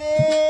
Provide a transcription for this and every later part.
Ei!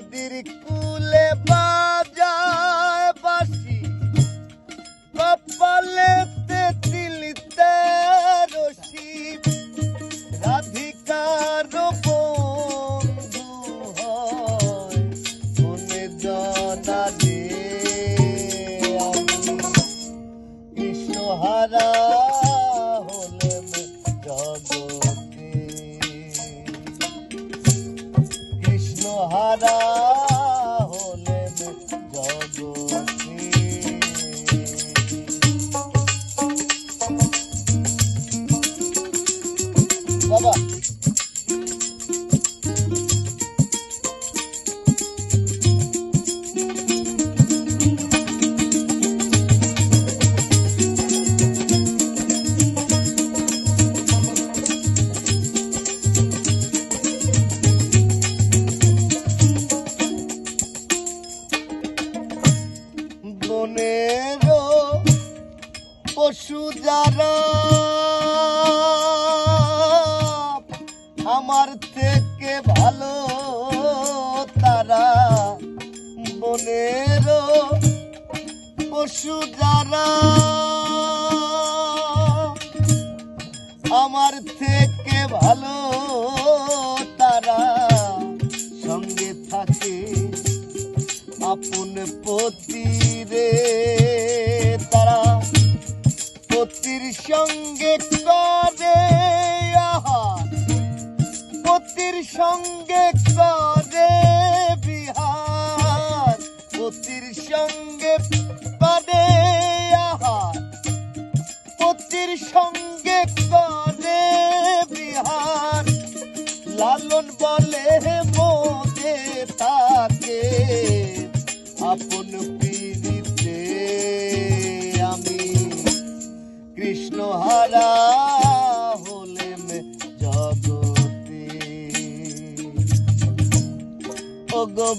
নদীর কুলে বা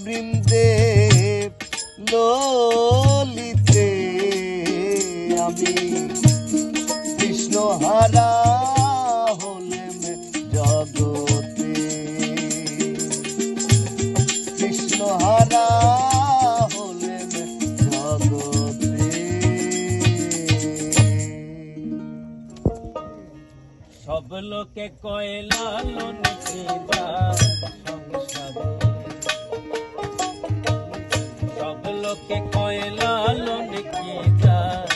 বৃন্দে ললিতে আমি কৃষ্ণ হারা হলেম জগতে। কৃষ্ণ হারা হলেম জগতে। সব লোকে কয়লা লোন লোকে কয়লা লোন কি যায়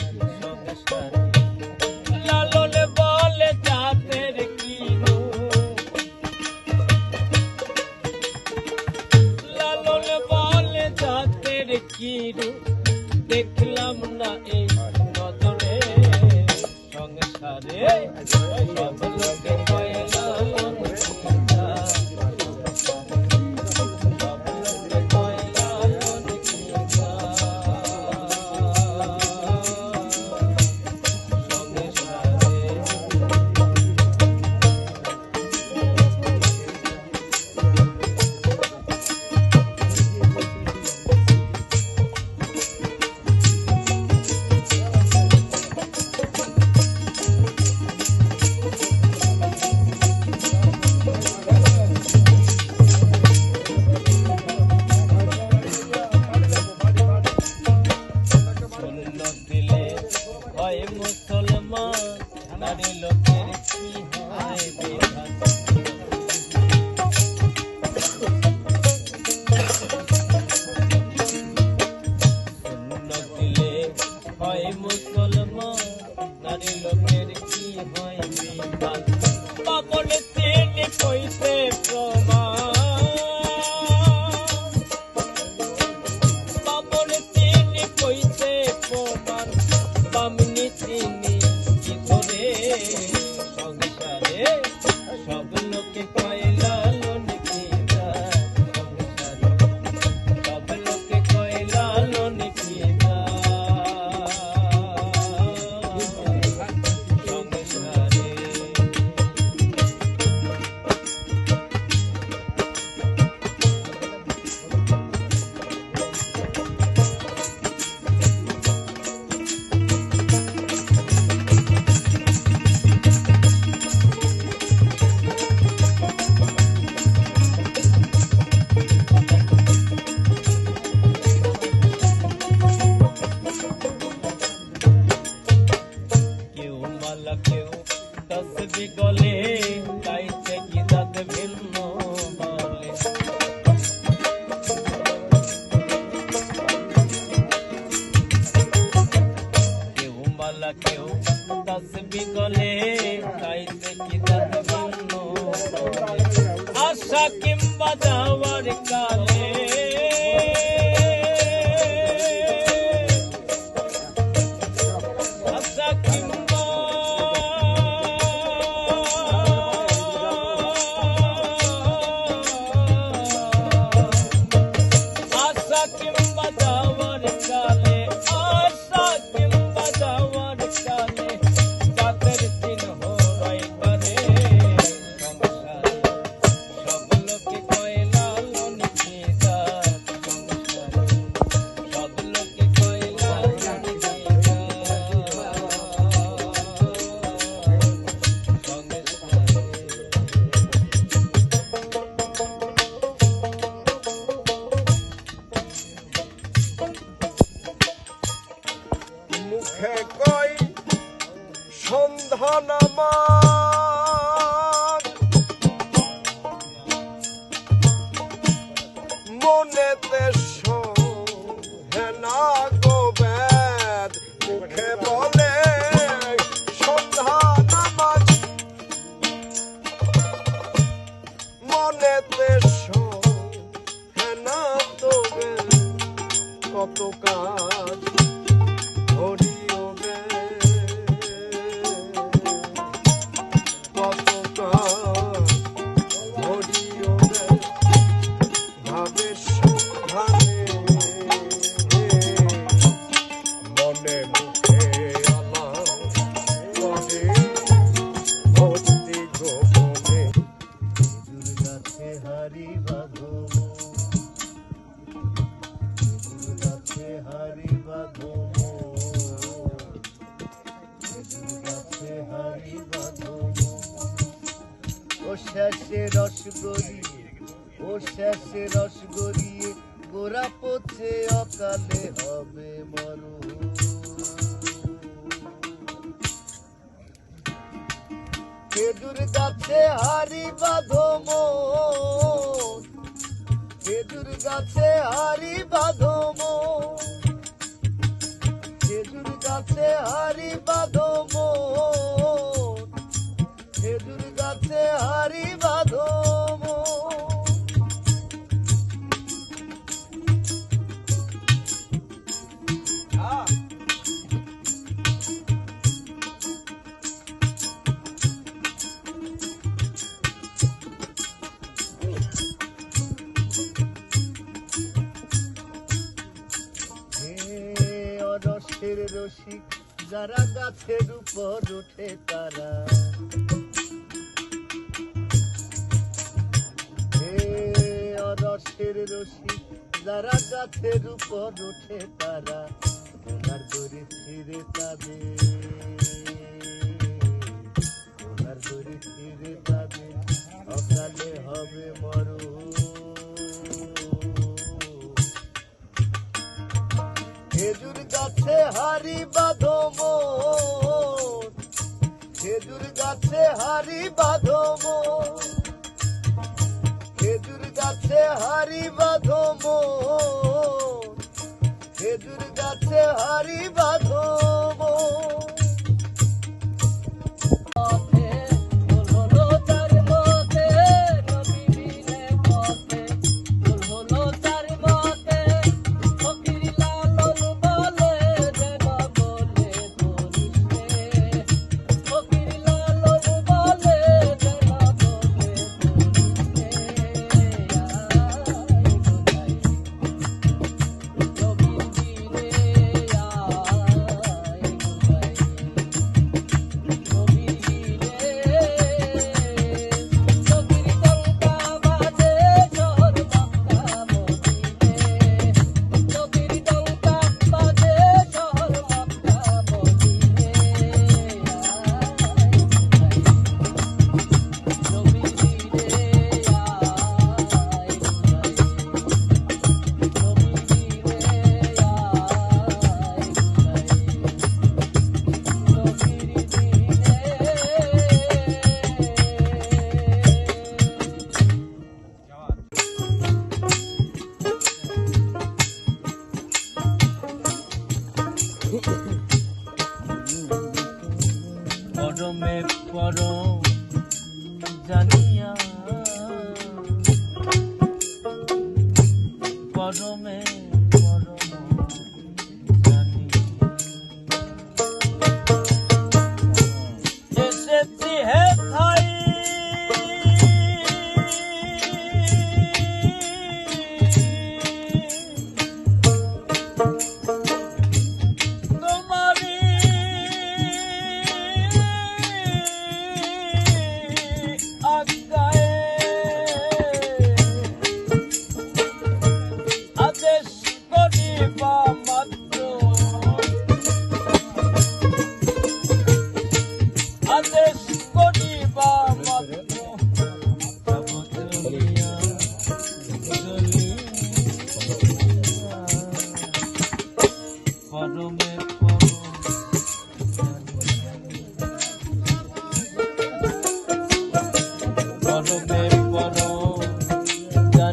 রসে রস গড়িয়ে গোরা পথে অকালে হবে মরু খেজুর গাছে হারি বাঁধম খেজুর গাছে হারি বাঁধম খেজুর গাছে হারি বাঁধম খেজুর গাছে হারি বা গাছের উপর ওঠে তারা ওনার দড়ি ফিরে পাবে। ওনার দড়ি ফিরে পাবে, অকালে হবে মরু খেজুর গাছে হারি বাঁধম খেজুর গাছে হারি বাঁধম খেজুর গাছে হারি বাঁধম খেজুর গাছে হারি বাঁধো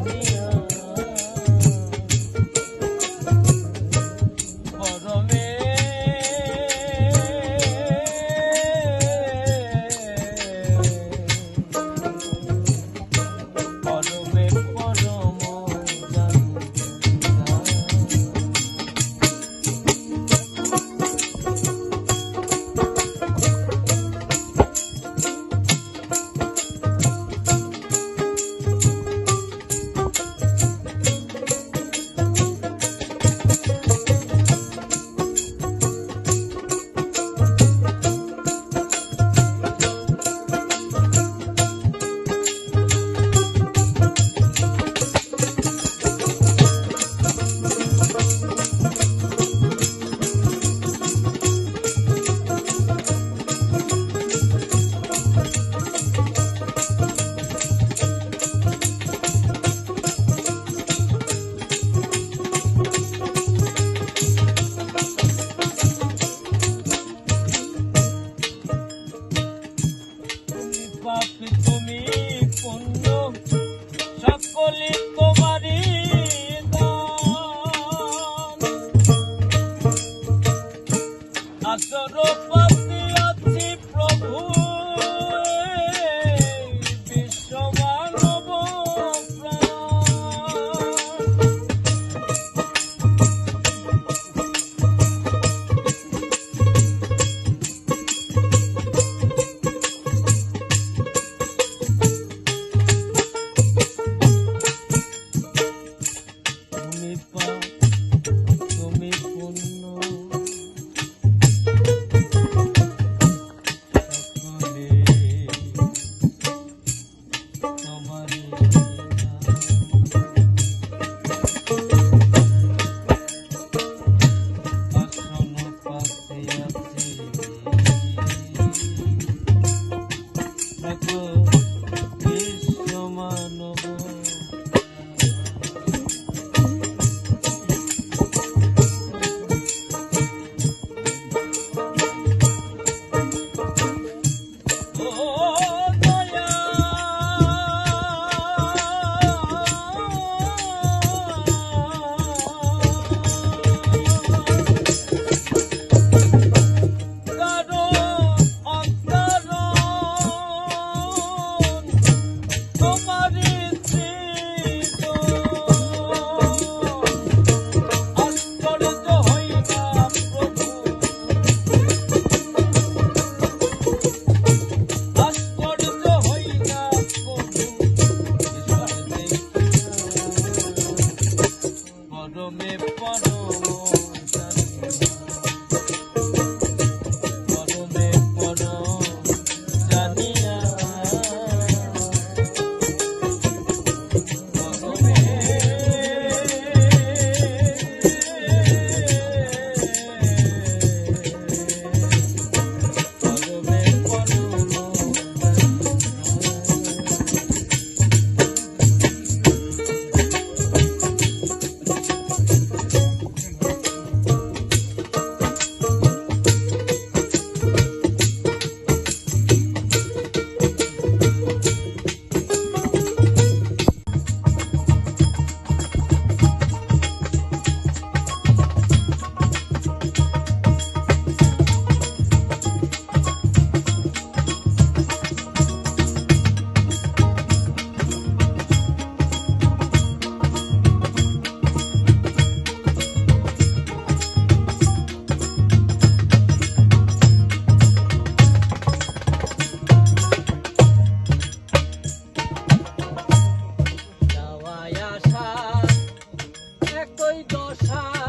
জানি राधा